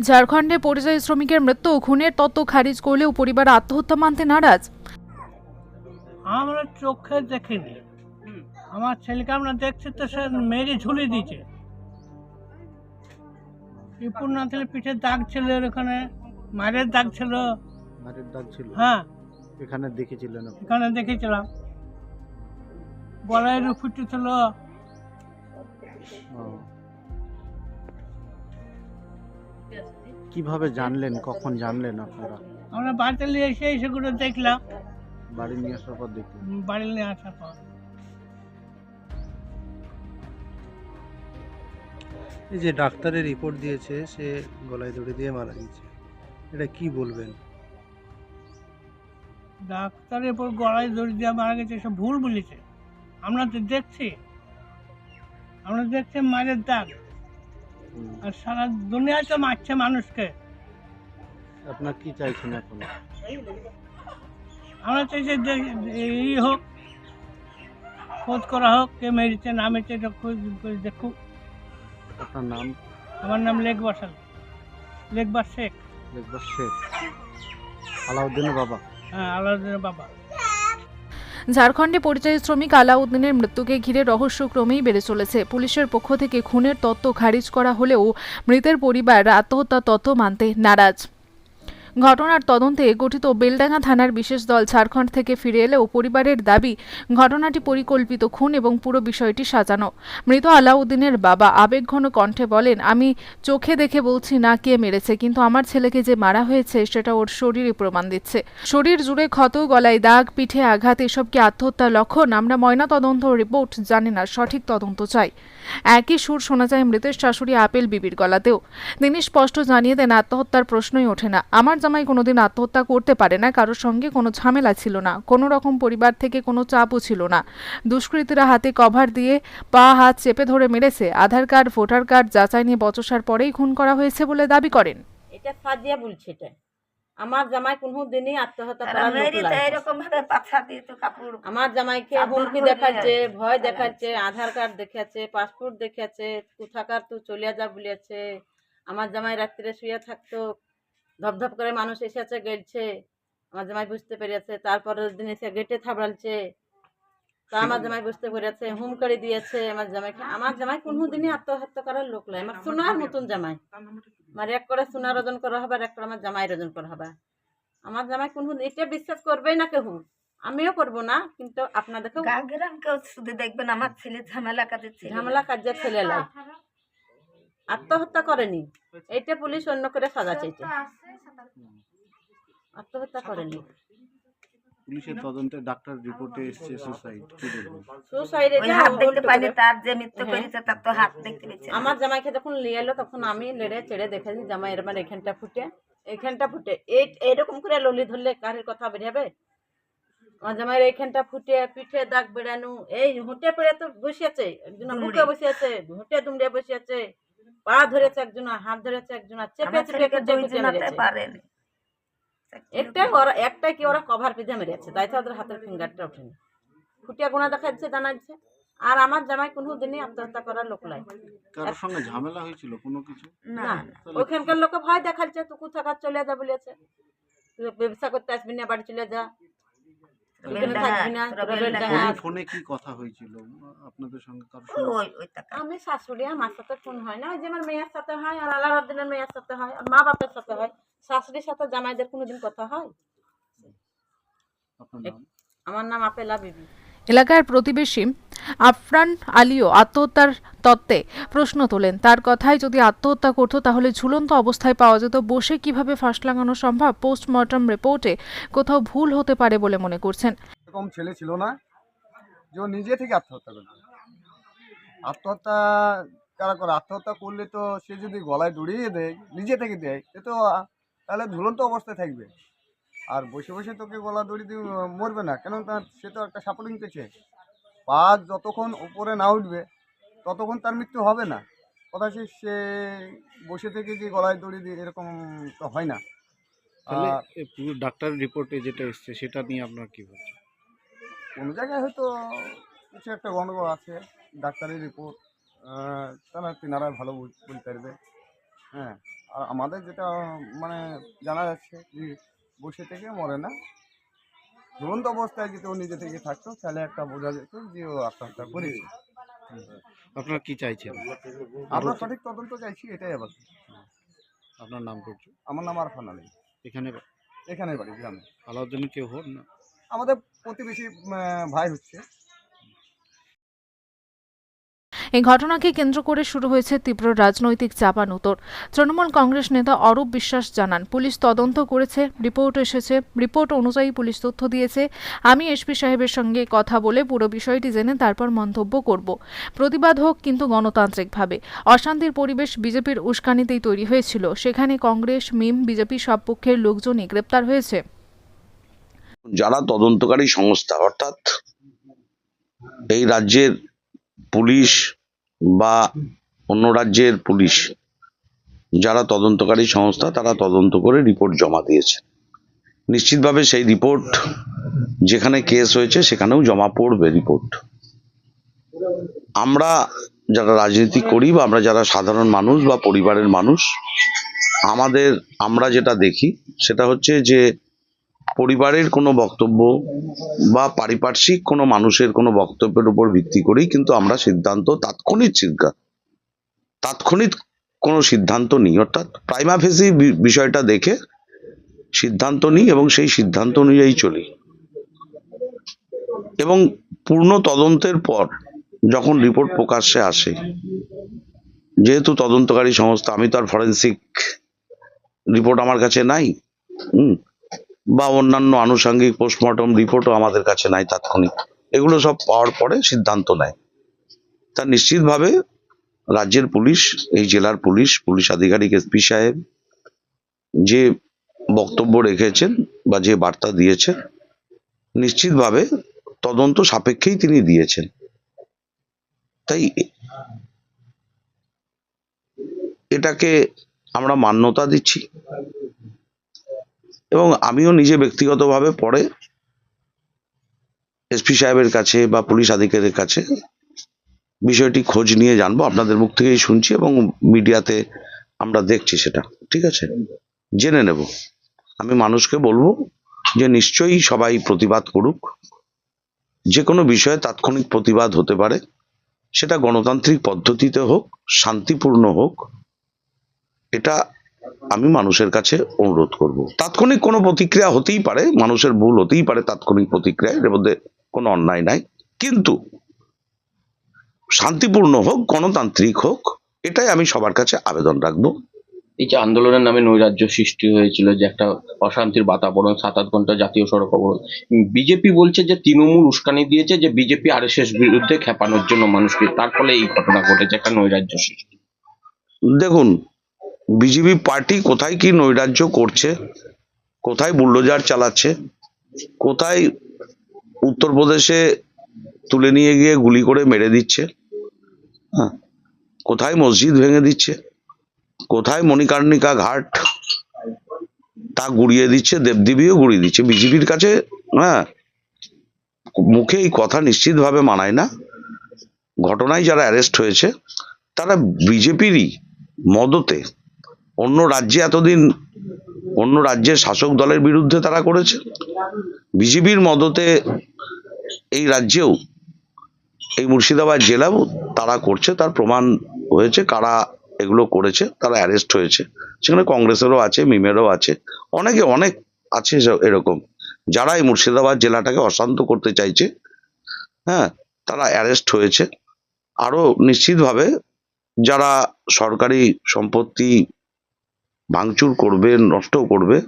ঝাড়খণ্ডে পরিযায়ী শ্রমিকের মৃত্যু খুনের তত্ত্ব খারিজ করলেও পরিবার আত্মহত্যা মানতে নারাজ। আমরা চোখে দেখিনি। আমার ছেলেকে আমরা দেখছি তো সে মেরে ঝুলে দিয়েছে। ত্রিপুর না থেকে পিঠে দাগ ছিল ওখানে মারের দাগ ছিল। মারের দাগ ছিল? হ্যাঁ। এখানে দেখেছিলেন? এখানে দেখেছিলাম। গলায় রুফুটি ছিল। কীভাবে জানলেন? কখন জানলেন আপনারা? আমরা বাড়িতে নিয়ে এসে সেগুলো দেখলাম। বাড়ি নিয়ে আসার পর দেখলেন? বাড়ি নিয়ে আসার পর। এই যে ডাক্তারের রিপোর্ট দিয়েছে সে গলায় দড়ি দিয়ে মারা গেছে। এটা কি বলবেন? ডাক্তারের উপর গলায় দড়ি দিয়ে মারা গেছে সব ভুল বলেছে। আমরা তো দেখছি। আমরা দেখছি মায়ের দাগ। আর সারা দুনিয়ায় তো মারছে মানুষকে। আপনার কি চাইছেন এখন? আমরা চাইছি যে এই হোক খোঁজ করা হোক কে মেরেছে না মেরেছে এটা খোঁজ করে দেখুক। আপনার নাম? আমার নাম লেকবার সাল লেকবার শেখ। একবার শেখ। আলাউদ্দিনের বাবা? হ্যাঁ আল্লাহ বাবা। ঝাড়খণ্ডে পরিযায়ী শ্রমিক আলাউদ্দিনের মৃত্যুকে ঘিরে রহস্যক্রমেই বেড়ে চলেছে। পুলিশের পক্ষ থেকে খুনের তত্ত্ব খারিজ করা হলেও মৃতের পরিবার আত্মহত্যা তত্ত্ব মানতে নারাজ। ঘটনার তদন্তে গঠিত বেলডাঙ্গা থানার বিশেষ দল ঝাড়খণ্ড থেকে ফিরে এলেও পরিবারের দাবি, ঘটনাটি পরিকল্পিত খুন এবং পুরো বিষয়টি সাজানো। মৃত আলাউদ্দিনের বাবা আবেগঘন কণ্ঠে বলেন, আমি চোখে দেখে বলছি না কে মেরেছে, কিন্তু আমার ছেলেকে যে মারা হয়েছে সেটা ওর শরীরে প্রমাণ দিচ্ছে। শরীর জুড়ে ক্ষত, গলায় দাগ, পিঠে আঘাত, এসব কি আত্মহত্যার লক্ষণ? আমরা ময়না তদন্ত রিপোর্ট জানি না, সঠিক তদন্ত চাই। একই সুর শোনা যায় মৃতের শাশুড়ি আপেল বিবির গলাতেও। তিনি স্পষ্ট জানিয়ে দেন, আত্মহত্যার প্রশ্নই ওঠে না। আমার জামাই কোনোদিন আত্মহত্যা করতে পারে না, কারোর সঙ্গে কোনো ঝামেলা ছিল না, কোনো রকম পরিবার থেকে কোনো চাপও ছিল না। দুষ্কৃতীরা হাতে কভার দিয়ে পা, হাত চেপে ধরে মেরেছে। আধার কার্ড, ভোটার কার্ড যাচাই নিয়ে বচসার পরেই খুন করা হয়েছে বলে দাবি করেন। এটা সাজিয়া বলছে এটা। আমার জামাই কোনো দিনই আত্মহত্যা করার লোক মেরি নাই। এরকম ভাবে পাছা দিয়ে তো কাপড় আমার জামাইকে হুমকি দেখাচ্ছে ভয় দেখাচ্ছে আধার কার্ড দেখাচ্ছে পাসপোর্ট দেখাচ্ছে কোথাকার তুই চলিয়া যা বলিয়াছে। আমার জামাই রাত্রে শুয়ে থাকতো ধপধপ করে মানুষ এসেছে গেলছে। আমার জামাই বুঝতে পেরেছে তারপরের দিন এসে গেটে থাবড়ালছে। তা আমার জামাই বুঝতে পেরেছে হুম করে দিয়েছে। আমার জামাইকে আমার জামাই কোনো দিনই আত্মহত্যা করার লোক নাই। আমার সোনার মতন জামাই। আমার এক করে সোনার ওজন করা হবে আর এক করে আমার জামাইয়ের ওজন করা হবে। আমার জামাই কোন এটা বিশ্বাস করবেই না কেউ আমিও করব না কিন্তু গ্রাম কেউ শুধু দেখবেন আমার ছেলে ঝামেলা কাজে ঝামেলা কাজে ছেলে লাই। আত্মহত্যা করেনি। এইটা পুলিশ অন্য করে সাজা চাইছে। আত্মহত্যা করেনি। পুলিশের তদন্তে ডাক্তার রিপোর্টে এসছে সুসাইড কি বলবেন? সুসাইডে ওই হাত দেখতে পাইনি তার যে মৃত্যু করেছে তার তো হাত দেখতে পেয়েছে। আমার জামাইকে যখন নিয়ে এলো তখন আমি লেড়ে চেড়ে দেখেছি জামাই এর মানে এখানটা ফুটে এইখানটা ফুটে। এই এইরকম করে ললি ধরলে কারের কথা বেরাবে আমার জামাইয়ের এইখানটা ফুটে পিঠে দাগ বেড়ানো এই হুঁটে পেড়ে তো বসে আছে একজন বুকে বসে আছে হুঁটে দুমড়ে বসে আছে পা ধরেছে একজন হাত ধরেছে একজন চেপে চেপে ছেলেকে দুই জনাতে পারেনি। একটাই ওরা একটাই কি ওরা কভার পিঠে মেরেছে তাই তো ওদের হাতের ফিঙ্গারটা ওঠেনি। ফুটিয়া গোনা দেখা যাচ্ছে জানা যাচ্ছে আর আমার জামাই কোনো দিনই আত্মহত্যা করার লোক নাই। কারোর সঙ্গে ঝামেলা হয়েছিল কোনো কিছু? না ওইখানকার লোকে ভয় দেখাচ্ছে তুই কোথাকার চলে যা বলেছে। ব্যবসা করতে আসবি না বাড়ি চলে যা। ফোনে কি কথা হয়েছিল? আপনাদের সঙ্গে আমি শাশুড়ি আমার সাথে ফোন হয় না। ওই যে আমার মেয়ের সাথে হয় আর আলাউদ্দিনের মেয়ের সাথে হয় আর মা বাপের সাথে হয়। শাশুড়ির সাথে জামাইদের কোনোদিন কথা হয়? আমার নাম আপেলা বিবি। এলাকার প্রতিবেশী আফরান আলীও আত্মহত্যার তত্ত্বে প্রশ্ন তোলেন। তার কথায় যদি আত্মহত্যা করতো তাহলে ঝুলন্ত অবস্থায় পাওয়া যেত। বসে কীভাবে ফাঁস লাগানো সম্ভব? পোস্টমর্টম রিপোর্টে কোথাও ভুল হতে পারে বলে মনে করছেন। এরকম ছেলে ছিল না যে ও নিজে থেকে আত্মহত্যা করবে আত্মহত্যা কারা করে? আত্মহত্যা করলে তো সে যদি গলায় দড়িয়ে দেয় নিজে থেকে দেয় সে তো তাহলে ঝুলন্ত অবস্থায় থাকবে। আর বসে বসে তোকে গলা দড়ি দিয়ে মরবে না। কেন তার সে তো একটা সাপোর্টিং পেছে পা যতক্ষণ উপরে না উঠবে ততক্ষণ তার মৃত্যু হবে না। কথা সে সে বসে থেকে যে গলায় দড়ি দিয়ে এরকম তো হয় না। পুরো ডাক্তার রিপোর্টে যেটা এসছে সেটা নিয়ে আপনার কী বলছেন কোনো জায়গায় হয়তো কিছু একটা গণ্ডগোল আছে ডাক্তারি রিপোর্ট তারা তেনারা ভালো বলতে পারবে। হ্যাঁ। আর আমাদের যেটা মানে জানা যাচ্ছে যে বসে থেকে মরে না। ঝুলন্ত অবস্থায় যদি ও নিজে থেকে থাকতো তাহলে একটা বোঝা যেত যে ও আত্মহত্যা করেছে আপনারা কি চাইছেন? আমরা সঠিক তদন্ত চাইছি এটাই আবার। আপনার নাম করছে আমার নাম আরফান আলী। এখানে এখানে বাড়ি গ্রামে। আলাউদ্দিন কেউ হন না? আমাদের প্রতিবেশী ভাই হচ্ছে। এই ঘটনাকে কেন্দ্র করে শুরু হয়েছে তীব্র রাজনৈতিক চাপানুতর তৃণমূল কংগ্রেস নেতা অরূপ বিশ্বাস জানান, পুলিশ তদন্ত করেছে, রিপোর্ট এসেছে, রিপোর্ট অনুযায়ী পুলিশ তথ্য দিয়েছে। আমি এসপি সাহেবের সঙ্গে কথা বলে পুরো বিষয়টি জেনে তারপর মন্তব্য করব। প্রতিবাদ হোক কিন্তু গণতান্ত্রিকভাবে। অশান্তির পরিবেশ বিজেপির উস্কানিতেই তৈরি হয়েছিল। সেখানে কংগ্রেস, মিম, বিজেপি সব পক্ষের লোকজনই গ্রেপ্তার হয়েছে। যারা তদন্তকারী সংস্থা, অর্থাৎ এই রাজ্যের পুলিশ বা অন্য রাজ্যের পুলিশ যারা তদন্তকারী সংস্থা তারা তদন্ত করে রিপোর্ট জমা দিয়েছে। নিশ্চিতভাবে সেই রিপোর্ট যেখানে কেস হয়েছে সেখানেও জমা পড়বে রিপোর্ট। আমরা যারা রাজনীতি করি বা আমরা যারা সাধারণ মানুষ বা পরিবারের মানুষ আমাদের আমরা যেটা দেখি সেটা হচ্ছে যে পরিবারের কোনো বক্তব্য বা পারিপার্শ্বিক কোনো মানুষের কোনো বক্তব্যের উপর ভিত্তি করেই কিন্তু আমরা সিদ্ধান্ত তাৎক্ষণিক সিদ্ধান্ত, তাৎক্ষণিক কোনো সিদ্ধান্ত নিই। অর্থাৎ প্রাইমা ফেসি বিষয়টা দেখে সিদ্ধান্ত নিই এবং সেই সিদ্ধান্ত অনুযায়ী চলি। এবং পূর্ণ তদন্তের পর যখন রিপোর্ট প্রকাশ্যে আসে, যেহেতু তদন্তকারী সংস্থা, আমি তো আর ফরেন্সিক রিপোর্ট আমার কাছে নাই, হুম বা অন্যান্য আনুষঙ্গিক পোস্টমর্টম রিপোর্টও আমাদের কাছে নাই তাৎক্ষণিক। এগুলো সব পাওয়ার পরে সিদ্ধান্ত নেয়। তা নিশ্চিতভাবে রাজ্যের পুলিশ, এই জেলার পুলিশ পুলিশ আধিকারিক এসপি সাহেব যে বক্তব্য রেখেছেন বা যে বার্তা দিয়েছেন, নিশ্চিতভাবে তদন্ত সাপেক্ষেই তিনি দিয়েছেন। তাই এটাকে আমরা মান্যতা দিচ্ছি। এবং আমিও নিজে ব্যক্তিগতভাবে পরে এসপি সাহেবের কাছে বা পুলিশ আধিকারিকের কাছে বিষয়টি খোঁজ নিয়ে জানব। আপনাদের মুখ থেকেই শুনছি এবং মিডিয়াতে আমরা দেখছি সেটা। ঠিক আছে? জেনে নেব। আমি মানুষকে বলব যে নিশ্চয়ই সবাই প্রতিবাদ করুক। যে কোনো বিষয়ে তাৎক্ষণিক প্রতিবাদ হতে পারে। সেটা গণতান্ত্রিক পদ্ধতিতে হোক, শান্তিপূর্ণ হোক, এটা আমি মানুষের কাছে অনুরোধ করব। তাৎক্ষণিক কোনো প্রতিক্রিয়া হতেই পারে মানুষের ভুল হতেই পারে তাৎক্ষণিক প্রতিক্রিয়া এর মধ্যে কোনো অন্যায় নাই। কিন্তু শান্তিপূর্ণ হোক গণতান্ত্রিক হোক এটাই আমি সবার কাছে আবেদন রাখব। এই যে আন্দোলনের নামে নৈরাজ্য সৃষ্টি হয়েছিল যে একটা অশান্তির বাতাবরণ সাত আট ঘণ্টা জাতীয় সড়ক অবরোধ। বিজেপি বলছে যে তৃণমূল উস্কানি দিয়েছে যে বিজেপি আর এস বিরুদ্ধে খেপানোর জন্য মানুষকে তার ফলে এই ঘটনা ঘটেছে একটা নৈরাজ্য সৃষ্টি। দেখুন বিজেপি পার্টি কোথায় কি নৈরাজ্য করছে? কোথায় বুল্ডোজার চালাচ্ছে? কোথায় উত্তরপ্রদেশে তুলে নিয়ে গিয়ে গুলি করে মেরে দিচ্ছে? হ্যাঁ। কোথায় মসজিদ ভেঙে দিচ্ছে? কোথায় মণিকার্ণিকা ঘাট? তা গুড়িয়ে দিচ্ছে, দেবদেবীও গুড়িয়ে দিচ্ছে। বিজেপির কাছে হ্যাঁ মুখে এই কথা নিশ্চিতভাবে মানায় না। ঘটনায় যারা অ্যারেস্ট হয়েছে, তারা বিজেপিরই মদতে অন্য রাজ্যে এতদিন, অন্য রাজ্যের শাসক দলের বিরুদ্ধে তারা করেছে। বিজেপির মদতে এই রাজ্যেও, এই মুর্শিদাবাদ জেলাও তারা করছে, তার প্রমাণ হয়েছে কারা এগুলো করেছে, তারা অ্যারেস্ট হয়েছে। সেখানে কংগ্রেসেরও আছে, মিমেরও আছে, অনেকে অনেক আছে এরকম। যারা এই মুর্শিদাবাদ জেলাটাকে অশান্ত করতে চাইছে হ্যাঁ তারা অ্যারেস্ট হয়েছে। আরও নিশ্চিতভাবে যারা সরকারি সম্পত্তি ভাঙচুর করবে নষ্ট করবে।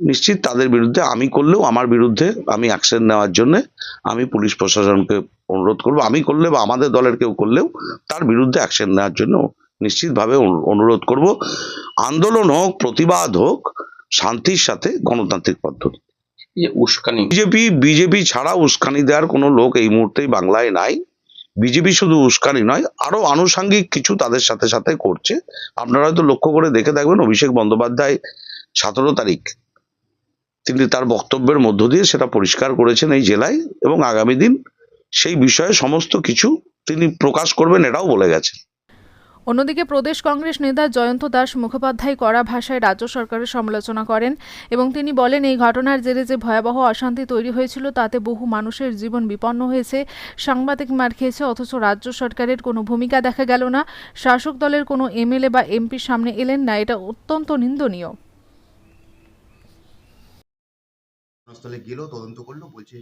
নিশ্চিত তাদের বিরুদ্ধে আমি করলেও আমার বিরুদ্ধে আমি অ্যাকশন নেওয়ার জন্য আমি পুলিশ প্রশাসনকে অনুরোধ করব। আমি করলে বা আমাদের দলের কেউ করলেও তার বিরুদ্ধে অ্যাকশন নেওয়ার জন্য নিশ্চিতভাবে অনু- অনুরোধ করব। আন্দোলন হোক প্রতিবাদ হোক শান্তির সাথে গণতান্ত্রিক পদ্ধতি। উস্কানি। বিজেপি বিজেপি ছাড়া উস্কানি দেওয়ার কোনো লোক এই মুহূর্তেই বাংলায় নাই। বিজেপি শুধু উস্কানি নয়, আরও আনুষাঙ্গিক কিছু তাদের সাথে সাথে করছে। আপনারা হয়তো লক্ষ্য করে দেখে থাকবেন, অভিষেক বন্দ্যোপাধ্যায় সতেরো তারিখ তিনি তার বক্তব্যের মধ্য দিয়ে সেটা পরিষ্কার করেছেন এই জেলায় এবং আগামী দিন সেই বিষয়ে সমস্ত কিছু তিনি প্রকাশ করবেন, এটাও বলে গেছে অন্যদিকে প্রদেশ কংগ্রেস নেতা জয়ন্ত দাস মুখোপাধ্যায় কড়া ভাষায় রাজ্য সরকারের সমালোচনা করেন এবং তিনি বলেন, এই ঘটনার জেরে যে ভয়াবহ অশান্তি তৈরি হয়েছিল, তাতে বহু মানুষের জীবন বিপন্ন হয়েছে। সাংবাদিক মার খেয়েছে, অথচ রাজ্য সরকারের কোনো ভূমিকা দেখা গেল না। শাসক দলের কোনো এমএলএ বা এমপির সামনে এলেন না, এটা অত্যন্ত নিন্দনীয়। ঘটনাস্থলে গেলো তদন্ত করল, বলছে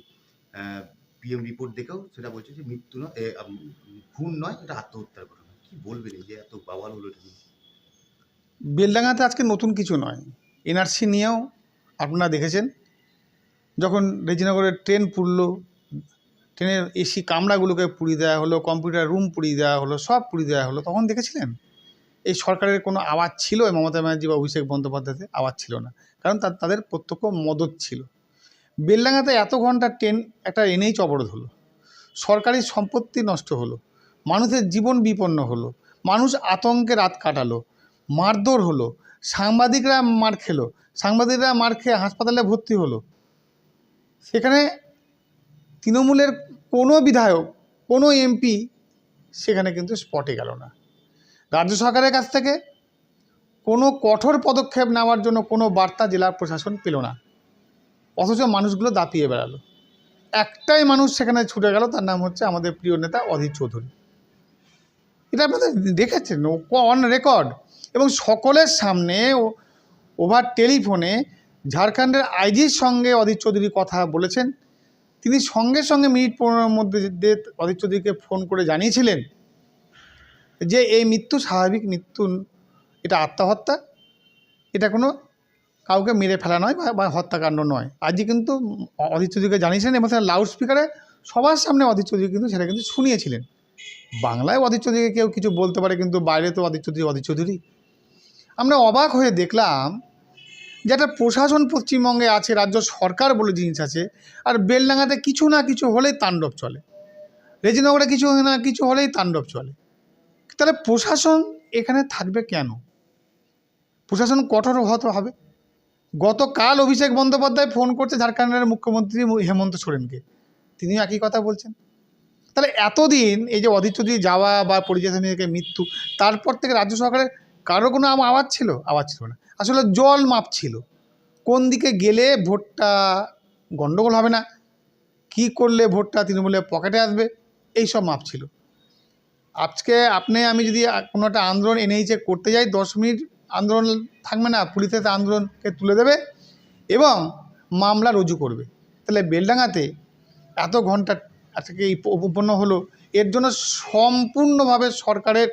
পিএম রিপোর্ট দেখেও সেটা বলছে যে মৃত্যু নয় খুন নয়, এটা আত্মহত্যার ঘটনা। কি বলবেন এই যে এত হলো? বেলডাঙাতে আজকে নতুন কিছু নয়। এনআরসি নিয়েও আপনারা দেখেছেন, যখন রেজিনগরের ট্রেন পুড়লো, ট্রেনের এসি কামরাগুলোকে পুড়িয়ে দেওয়া হলো, কম্পিউটার রুম পুড়িয়ে দেওয়া হলো, সব পুড়িয়ে দেওয়া হলো, তখন দেখেছিলেন? এই সরকারের কোনো আওয়াজ ছিল, এই মমতা ব্যানার্জি বা অভিষেক বন্দ্যোপাধ্যায়তে আওয়াজ ছিল না, কারণ তা- তাদের প্রত্যক্ষ মদত ছিল। বেলডাঙাতে এত ঘণ্টা ট্রেন, একটা এনএইচ অবরোধ হলো। সরকারি সম্পত্তি নষ্ট হলো। মানুষের জীবন বিপন্ন হলো। মানুষ আতঙ্কে রাত কাটালো, মারধর হলো, সাংবাদিকরা মার খেলো, সাংবাদিকরা মার খেয়ে হাসপাতালে ভর্তি হলো। সেখানে তৃণমূলের কোনো বিধায়ক, কোনো এমপি সেখানে কিন্তু স্পটে গেল না। রাজ্য সরকারের কাছ থেকে কোনো কঠোর পদক্ষেপ নেওয়ার জন্য কোনো বার্তা জেলা প্রশাসন পেল না। অথচ মানুষগুলো দাপিয়ে বেড়ালো। একটাই মানুষ সেখানে ছুটে গেল, তার নাম হচ্ছে আমাদের প্রিয় নেতা অধীর চৌধুরী। এটা আপনাদের দেখেছেন অন রেকর্ড এবং সকলের সামনে ওভার টেলিফোনে ঝাড়খণ্ডের আইজির সঙ্গে অধীর চৌধুরী কথা বলেছেন। তিনি সঙ্গে সঙ্গে মিনিট পনেরোর মধ্যে অধীর চৌধুরীকে ফোন করে জানিয়েছিলেন যে, এই মৃত্যু স্বাভাবিক মৃত্যু, এটা আত্মহত্যা। এটা কোনো কাউকে মেরে ফেলা নয় বা- হত্যাকাণ্ড নয়। আজকে কিন্তু অধীর চৌধুরীকে জানিয়েছিলেন এবং সেটা লাউড স্পিকারে সবার সামনে অধীর চৌধুরী কিন্তু সেটা কিন্তু শুনিয়েছিলেন। বাংলায় অধীর চৌধুরীকে কেউ কিছু বলতে পারে, কিন্তু বাইরে তো অধীর চৌধুরী অধীর চৌধুরী। আমরা অবাক হয়ে দেখলাম যে একটা প্রশাসন পশ্চিমবঙ্গে আছে, রাজ্য সরকার বলে জিনিস আছে, আর বেলডাঙ্গাতে কিছু না কিছু হলেই তাণ্ডব চলে। রেজিনগরে কিছু না কিছু হলেই তাণ্ডব চলে। তাহলে প্রশাসন এখানে থাকবে কেন? প্রশাসন কঠোর হতে হবে। গতকাল অভিষেক বন্দ্যোপাধ্যায় ফোন করছে ঝাড়খণ্ডের মুখ্যমন্ত্রী হেমন্ত সোরেনকে। তিনিও একই কথা বলছেন। তাহলে এতদিন এই যে অধীর চৌধুরী যাওয়া বা শ্রমিকের মৃত্যু, তারপর থেকে রাজ্য সরকারের কারও কোনো আওয়াজ ছিল? আওয়াজ ছিল না। আসলে জল মাপ ছিল। কোন দিকে গেলে ভোটটা গণ্ডগোল হবে না? কি করলে ভোটটা তৃণমূলের পকেটে আসবে? এই সব মাপ ছিল। আজকে আপনি, আমি যদি কোনো একটা আন্দোলন এনএইচে করতে যাই, দশ মিনিট আন্দোলন থাকবে না পুলিশের আন্দোলনকে তুলে দেবে এবং মামলা রুজু করবে। তাহলে বেলডাঙাতে এত ঘণ্টা আজকে এই উপ- উপপন্ন হলো? এর জন্য সম্পূর্ণভাবে সরকারের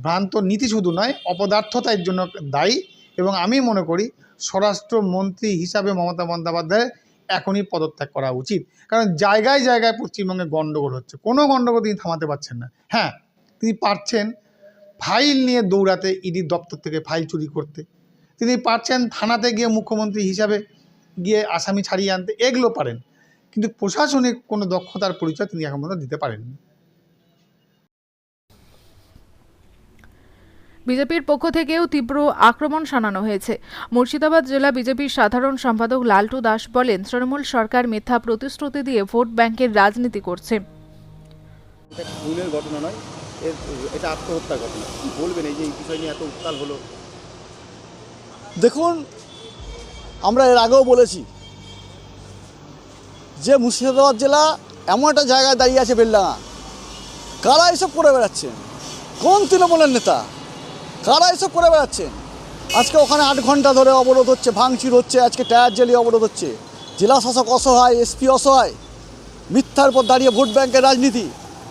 ভ্রান্ত নীতি শুধু নয় অপদার্থতা এর জন্য দায়ী এবং আমি মনে করি স্বরাষ্ট্রমন্ত্রী হিসাবে মমতা বন্দ্যোপাধ্যায়ের এখনই পদত্যাগ করা উচিত। কারণ জায়গায় জায়গায় পশ্চিমবঙ্গে গণ্ডগোল হচ্ছে। কোনো গণ্ডগোল তিনি থামাতে পারছেন না। হ্যাঁ তিনি পারছেন ফাইল নিয়ে দৌড়াতে ইডি দপ্তর থেকে ফাইল চুরি করতে। তিনি পারছেন থানাতে গিয়ে মুখ্যমন্ত্রী হিসাবে গিয়ে আসামি ছাড়িয়ে আনতে। এগুলো পারেন। কিন্তু প্রশাসনিক কোনো দক্ষতার পরিচয় তিনি এখন পর্যন্ত দিতে পারেননি। বিজেপির পক্ষ থেকেও তীব্র আক্রমণ শানানো হয়েছে। মুর্শিদাবাদ জেলা বিজেপির সাধারণ সম্পাদক লালটু দাস বলেন তৃণমূল সরকার মিথ্যা প্রতিশ্রুতি দিয়ে ভোট ব্যাংকের রাজনীতি করছে। ঘটনা নয় এর এটা আত্মহত্যার ঘটনা। বলবেন এই যে এই বিষয় নিয়ে এত উত্তাল হলো? দেখুন আমরা এর আগেও বলেছি যে মুর্শিদাবাদ জেলা এমন একটা জায়গায় দাঁড়িয়ে আছে বেলডাঙা কারা এসব করে বেড়াচ্ছেন কোন তৃণমূলের নেতা? কারা এসব করে বেড়াচ্ছেন আজকে ওখানে আট ঘণ্টা ধরে অবরোধ হচ্ছে, ভাঙচুর হচ্ছে, আজকে টায়ার জ্বালিয়ে অবরোধ হচ্ছে। জেলা শাসক অসহায়, এসপি অসহায়, মিথ্যার পর দাঁড়িয়ে ভোট ব্যাংকের রাজনীতি।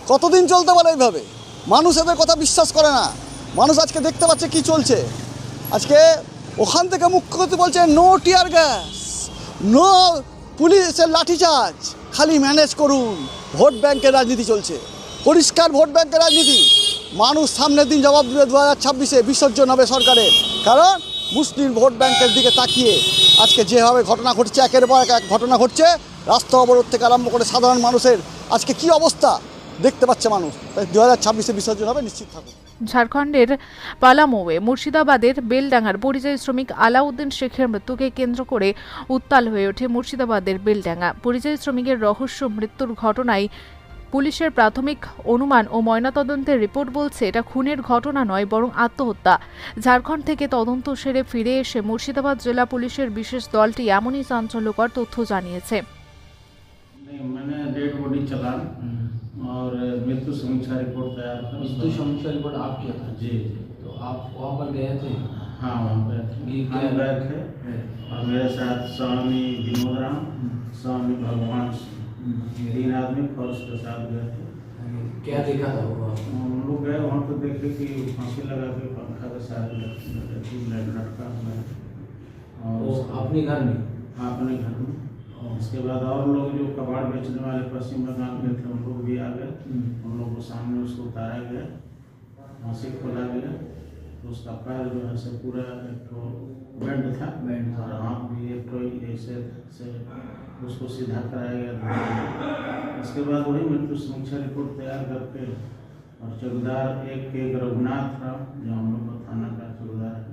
কতদিন চলতে পারে এইভাবে? মানুষ এদের কথা বিশ্বাস করে না। মানুষ আজকে দেখতে পাচ্ছে কি চলছে। আজকে ওখান থেকে মুখ্যমন্ত্রী বলছে নো টিয়ার গ্যাস নো পুলিশের লাঠিচার্জ। খালি ম্যানেজ করুন। ভোট ব্যাংকের রাজনীতি চলছে। পরিষ্কার ভোট ব্যাংকের রাজনীতি। মানুষ সামনের দিন জবাব দেবে দু হাজার ছাব্বিশে, বিসর্জন হবে সরকারের কারণ মুসলিম ভোট ব্যাংকের দিকে তাকিয়ে আজকে যেভাবে ঘটনা ঘটছে, একের পর এক ঘটনা ঘটছে, রাস্তা অবরোধ থেকে আরম্ভ করে সাধারণ মানুষের আজকে কি অবস্থা? দেখতে পাচ্ছে মানুষ। তাই দু হাজার ছাব্বিশে বিসর্জন হবে, নিশ্চিত থাকুন। ঝাড়খণ্ডের পালামৌয়ে মুর্শিদাবাদের বেলডাঙ্গার পরিযায়ী শ্রমিক আলাউদ্দিন শেখের মৃত্যুকে কেন্দ্র করে উত্তাল হয়ে ওঠে মুর্শিদাবাদের বেলডাঙ্গা। পরিযায়ী শ্রমিকের রহস্য মৃত্যুর ঘটনায় পুলিশের প্রাথমিক অনুমান ও ময়নাতদন্তের রিপোর্ট বলছে, এটা খুনের ঘটনা নয়, বরং আত্মহত্যা। ঝাড়খণ্ড থেকে তদন্ত সেরে ফিরে এসে মুর্শিদাবাদ জেলা পুলিশের বিশেষ দলটি এমনই চাঞ্চল্যকর তথ্য জানিয়েছে। नहीं मैंने डेड बॉडी चला। और मृत्यु समीक्षा रिपोर्ट तैयार कर मृत्यु समीक्षा रिपोर्ट आप किया था? जी जी। तो आप वहाँ पर गए थे? हाँ वहाँ पे थे। ये हम क्या- गए थे। और मेरे साथ स्वामी विनोद राम स्वामी भगवान सिंह। तीन आदमी फौज के साथ गए थे। क्या देखा था वो हम लोग गए वहाँ पे देखे कि फांसी लगा के पंखा के साथ लटका हुआ है और अपने घर में? हाँ, अपने घर में। उसके बाद और लोग जो कबाड़ बेचने वाले पश्चिम बंगाल के थे उन लोग भी आ गए उन लोग को सामने उसको उतारा गया वहाँ से खोला गया। तो उसका पैर जो है से पूरा एक ठो बैंड था। बैंड था। और हाथ भी एक ठो ऐसे से उसको सीधा कराया गया उसके बाद वही मृत्यु समीक्षा रिपोर्ट तैयार करके और चौकीदार एक के रघुनाथ राव जो हम लोग का थाना का चौकीदार है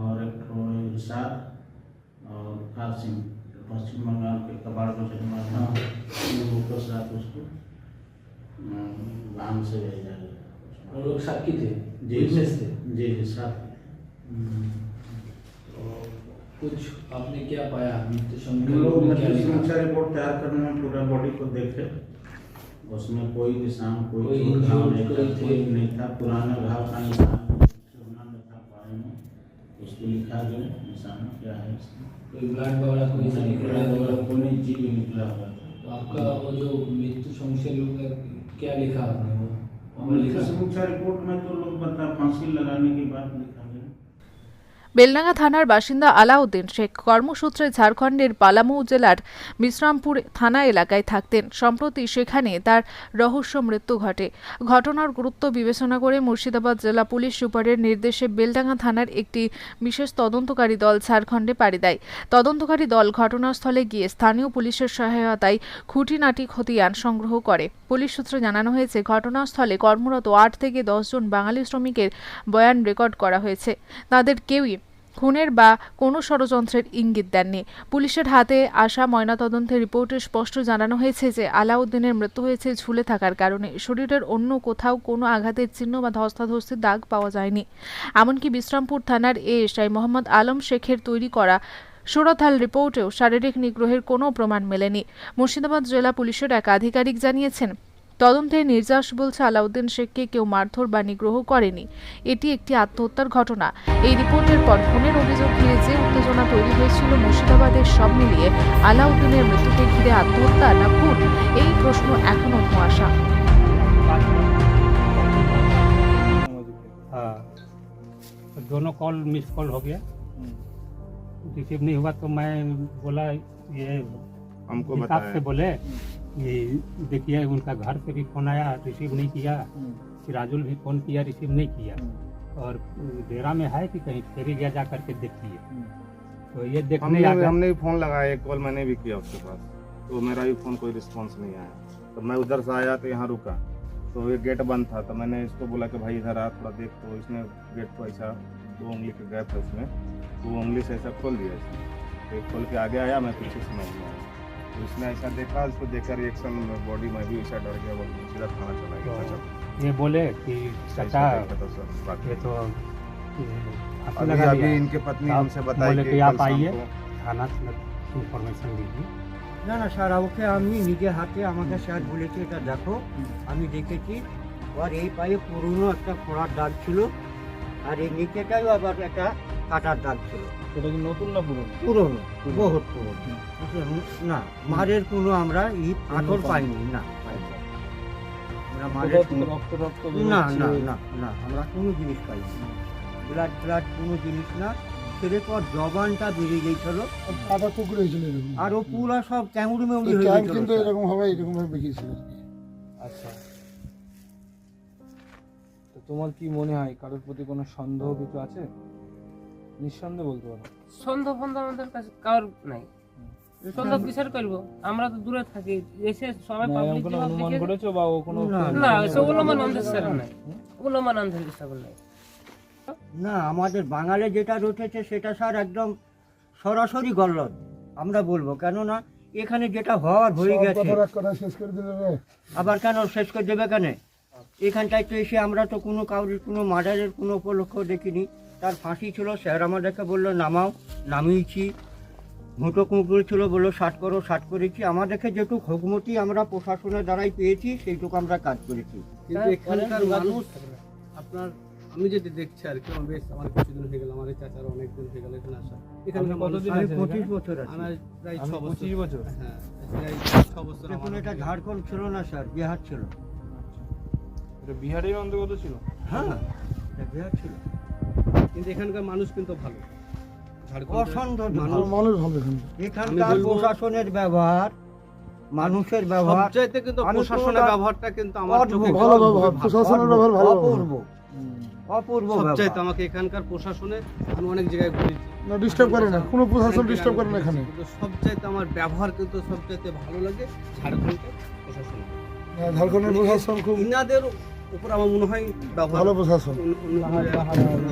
और एक ठो इरशाद और खास सिंह। पश्चिम बंगाल के कबाड़ को जब मारना होकर साथ उसको धाम से भेजा गया वो लोग साक्षी थे? जी थे जी जी साथ। हम्म। तो कुछ आपने क्या पाया? मृत्यु रिपोर्ट अच्छा तैयार करने में पूरा बॉडी को देखे उसमें कोई निशान कोई, कोई नहीं था पुराना घाव का निशान उसको लिखा गया निशान क्या है इसका कोई ब्लड वगैरह कोई नहीं निकला वगैरह कोई चीज़ निकला हुआ था तो आपका वो जो मृत्यु संशय लोग क्या लिखा आपने वो? हमने लिखा रिपोर्ट में तो लोग बता फांसी लगाने की बात लिखा। বেলডাঙ্গা থানার বাসিন্দা আলাউদ্দিন শেখ কর্মসূত্রে ঝাড়খণ্ডের পালামৌ জেলার বিশ্রামপুর থানা এলাকায় থাকতেন। সম্প্রতি সেখানে তার রহস্য মৃত্যু ঘটে। ঘটনার গুরুত্ব বিবেচনা করে মুর্শিদাবাদ জেলা পুলিশ সুপারের নির্দেশে বেলডাঙ্গা থানার একটি বিশেষ তদন্তকারী দল ঝাড়খণ্ডে পাড়ি দেয়। তদন্তকারী দল ঘটনাস্থলে গিয়ে স্থানীয় পুলিশের সহায়তায় খুঁটিনাটি খতিয়ান সংগ্রহ করে। পুলিশ সূত্রে জানানো হয়েছে, ঘটনাস্থলে কর্মরত আট থেকে দশ জন বাঙালি শ্রমিকের বয়ান রেকর্ড করা হয়েছে। তাদের কেউই খুনের বা কোনো ষড়যন্ত্রের ইঙ্গিত দেননি। পুলিশের হাতে আসা ময়নাতদন্তের রিপোর্টে স্পষ্ট জানানো হয়েছে যে আলাউদ্দিনের মৃত্যু হয়েছে ঝুলে থাকার কারণে। শরীরের অন্য কোথাও কোনো আঘাতের চিহ্ন বা ধস্তাধস্তির দাগ পাওয়া যায়নি। এমনকি বিশ্রামপুর থানার এএসআই মোহাম্মদ আলম শেখের তৈরি করা সুরথাল রিপোর্টেও শারীরিক নিগ্রহের কোনো প্রমাণ মেলেনি। মুর্শিদাবাদ জেলা পুলিশের এক আধিকারিক জানিয়েছেন তদন্তে নির্যাস বলছে আলাউদ্দিন শেখকে কেউ মারধর বা নিগ্রহ করেনি এটি একটি আত্মহত্যার ঘটনা এই রিপোর্টের পর খুনের অভিযোগ ঘিরে যে উত্তেজনা তৈরি হয়েছিল মুর্শিদাবাদের সব মিলিয়ে আলাউদ্দিনের মৃত্যুকে ঘিরে আত্মহত্যা না খুন এই প্রশ্ন এখনো ধোঁয়াশা हाँ तो दोनों कॉल मिस कॉल हो गया रिसीव नहीं हुआ तो मैं बोला ये हमको हिसाब से बोले ये देखिए उनका घर से भी फ़ोन आया रिसीव नहीं किया। सिराजुल भी फ़ोन किया रिसीव नहीं किया। और डेरा में है कि कहीं फेरी गया जा करके देखिए। तो ये देखने हमने हमने भी फ़ोन लगाया एक कॉल मैंने भी किया उसके पास। तो मेरा भी फ़ोन कोई रिस्पांस नहीं आया। तो मैं उधर से आया तो यहाँ रुका। तो ये गेट बंद था तो मैंने इसको बोला कि भाई इधर आ थोड़ा देख तो इसने गेट को ऐसा दो उंगली के गैप है उसमें। तो वो उंगली से ऐसा खोल दिया इसने। तो खोल के आगे आया मैं पीछे से नहीं आया। तो इसने ऐसा देखा उसको देखकर रिएक्शन बॉडी में भी ऐसा डर गया बोल के सीधा थाना चला गया तो ये बोले कि चाचा ये तो फांसी अभी लगा अभी दिया। इनके पत्नी आप हमसे बताई बोले कि कि कल आप शाम आइए को थाना से ইনফরমেশন দিবি না না স্যার ওকে আমি নিজের হাতে আমাকে স্যার বলেছে এটা দেখো আমি দেখেছি ওর এই পায়ে পুরনো একটা ফোড়ার দাগ ছিল আর এই নিচেটাও আবার একটা কাটার দাগ ছিল। সেটা কি নতুন না পুরনো? পুরনো বহুত পুরনো। না মারের কোনো আমরা ই আঠর পাইনি। না। পাইনি আমরা মারের রক্ত রক্ত না না না না আমরা কোনো জিনিস পাইনি। ব্লাড ব্লাড কোনো জিনিস না। জবানটা বেরিয়ে গেছিল পাতা টুকরো হয়েছিল এরকম। আর ও পুরা সব ক্যামড়ি মেমড়ি হয়ে গেছিল কিন্তু এরকম ভাবে এরকম ভাবে বেরিয়েছিল। আচ্ছা। তো তোমার কি মনে হয় কারোর প্রতি কোনো সন্দেহ কিছু আছে? নিঃসন্দেহে বলতে পারো। সন্দেহ ফন্দেহ আমাদের কাছে কার নাই। সন্দেহ কিসের করব? আমরা তো দূরে থাকি এসে সবাই পাবলিক কোনো অনুমান করেছ বা ও কোনো না সেগুলো আমার অন্ধের নাই। ওগুলো হিসাব নাই। না আমাদের বাঙালি যেটা রটেছে সেটা স্যার একদম সরাসরি গল্লত। আমরা বলব কেননা এখানে যেটা হওয়ার হয়ে গেছে। আবার কেন শেষ করে দেবে কেন? এখানটায় তো এসে আমরা তো কোনো কাউরির কোনো মার্ডারের কোনো উপলক্ষ দেখিনি। তার ফাঁসি ছিল স্যার আমাদেরকে বলল নামাও নামিয়েছি। ঘুঁটো কুঁকুর ছিল বলল ষাট করো ষাট করেছি। আমাদেরকে যেটুকু হুকমতি আমরা প্রশাসনের দ্বারাই পেয়েছি সেইটুকু আমরা কাজ করেছি। কিন্তু এখানকার মানুষ আপনার আমি যেটা দেখছি আর কি বেশ আমার কিছুদিন হয়ে গেল আমার চাচার অনেক দিন হয়ে গেল এখানে আসা। কতদিন আমি পঁচিশ বছর আমার প্রায় ছ পঁচিশ বছর। হ্যাঁ প্রায় ছ বছর দেখুন এটা ঝাড়খণ্ড ছিল না স্যার? বিহার ছিল। এটা বিহারের অন্তর্গত ছিল? হ্যাঁ এটা বিহার ছিল। কিন্তু এখানকার মানুষ কিন্তু ভালো। অসন্দেহ মানুষ মানুষ ভালো এখানকার প্রশাসনের ব্যবহার মানুষের ব্যবহার সবচাইতে কিন্তু প্রশাসনের ব্যবহারটা কিন্তু আমার চোখে ভালো ব্যবহার, প্রশাসনের ব্যবহার ভালো অপূর্ব। অপূর্ব সবচাইতে আমাকে এখানকার প্রশাসনে আমি অনেক জায়গায় ঘুরেছি। না ডিস্টার্ব করে না। কোনো প্রশাসন ডিস্টার্ব করে না এখানে। সবচাইতে আমার ব্যবহার কিন্তু সবচাইতে ভালো লাগে ঝাড়খণ্ডের প্রশাসন ঝাড়খণ্ডের প্রশাসন খুব ইনাদের উপর আমার মনে হয় ভালো প্রশাসন।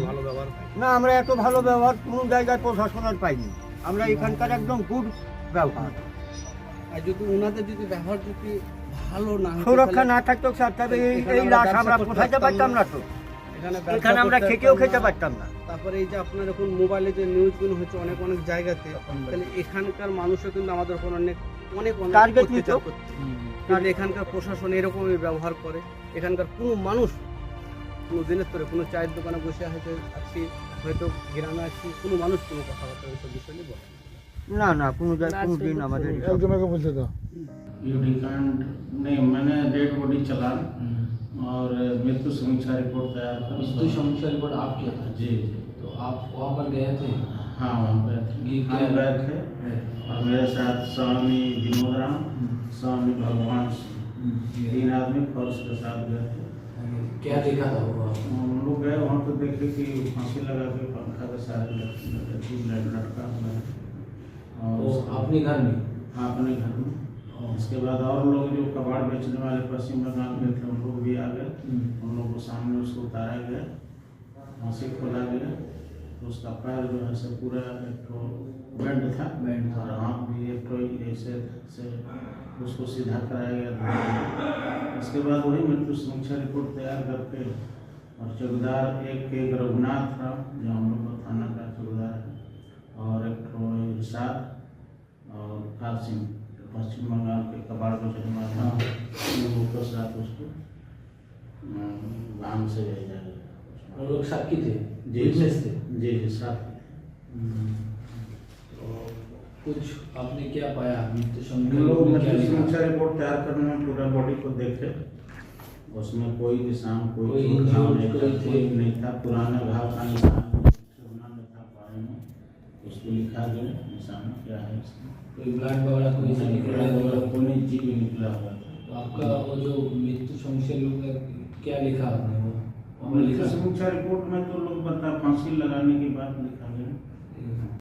ভালো ব্যবহার না আমরা এত ভালো ব্যবহার কোনো জায়গায় প্রশাসনের পাইনি। আমরা এখানকার একদম গুড ব্যবহার। আর যদি ওনাদের যদি ব্যবহার যদি ভালো না সুরক্ষা না থাকতো স্যার তবে এই এখানে এই লাশ আমরা পোষাইতে পারতাম না তো? এখানে আমরা খেতেও খেতে পারতাম না। তারপরে এই যে আপনার এখন মোবাইলে যে নিউজগুলো হচ্ছে অনেক অনেক জায়গাতে তাহলে এখানকার মানুষও কিন্তু আমাদের উপর অনেক অনেক অত্যাচার নিত। করছে কিন্তু এখানকার প্রশাসন এরকমই ব্যবহার করে এখানকার কোনো মানুষ কোনো দিনের তোরে কোনো চায়ের দোকানে বসে হয়তো আছি হয়তো গ্রামে আছি কোনো মানুষ কোনো কথাবার্তা এইসব বিষয় নিয়ে বলে না। না না কোনো জায়গায় কোনো দিন আমাদের এসব- একজনকে বলছে তো यूडी कांड नहीं मैंने डेड बॉडी चला और मृत्यु समीक्षा रिपोर्ट तैयार कर मृत्यु समीक्षा रिपोर्ट आप किया था जी तो आप वहाँ पर गए थे हाँ वहाँ पे थे ये हम क्या- गए थे और मेरे साथ स्वामी विनोद राम स्वामी भगवान सिंह तीन आदमी फौज के साथ गए थे क्या देखा था वो हम लोग गए वहाँ पे देखे कि फांसी लगा के पंखा के साथ लटका हुआ है। और अपने घर में? हाँ अपने घर में। और उसके बाद और लोग जो कबाड़ बेचने वाले पश्चिम बंगाल में थे उन लोग भी आ गए। उन लोग को सामने उसको उतारा गया फांसी खोला गया। तो उसका पैर जो है से पूरा एक बैंड था। बैंड था। और हाथ भी एक ऐसे से उसको सीधा कराया गया उसके बाद वही मृत्यु समीक्षा रिपोर्ट तैयार करके और चौकीदार एक के रघुनाथ राम जो हम लोग का थाना का चौकीदार है और एक इरशाद और काल सिंह पश्चिम बंगाल के कबाड़ बेचने वाले हैं। उन साथ उसको वाहन से भेजा गया लोग साक्षी थे? जी थे? जी जी साथ। तो कुछ आपने क्या पाया? लोग समीक्षा मृत्यु में क्या लिखा? समीक्षा रिपोर्ट तैयार करने में पूरा बॉडी को देखे उसमें कोई निशान कोई कोई घाव नहीं था थे? कोई नहीं था पुराना घाव का निशान ठेवना था पाए में उसको लिखा गया निशान क्या है कोई ब्लड वगैरह कोई निकला वगैरह तो कोई चीज़ भी निकला हुआ था। आपका वो जो मृत्यु समीक्षा लोग क्या लिखा आपने वो? लिखा समीक्षा रिपोर्ट में तो लोग बता फांसी लगाने की बात लिखा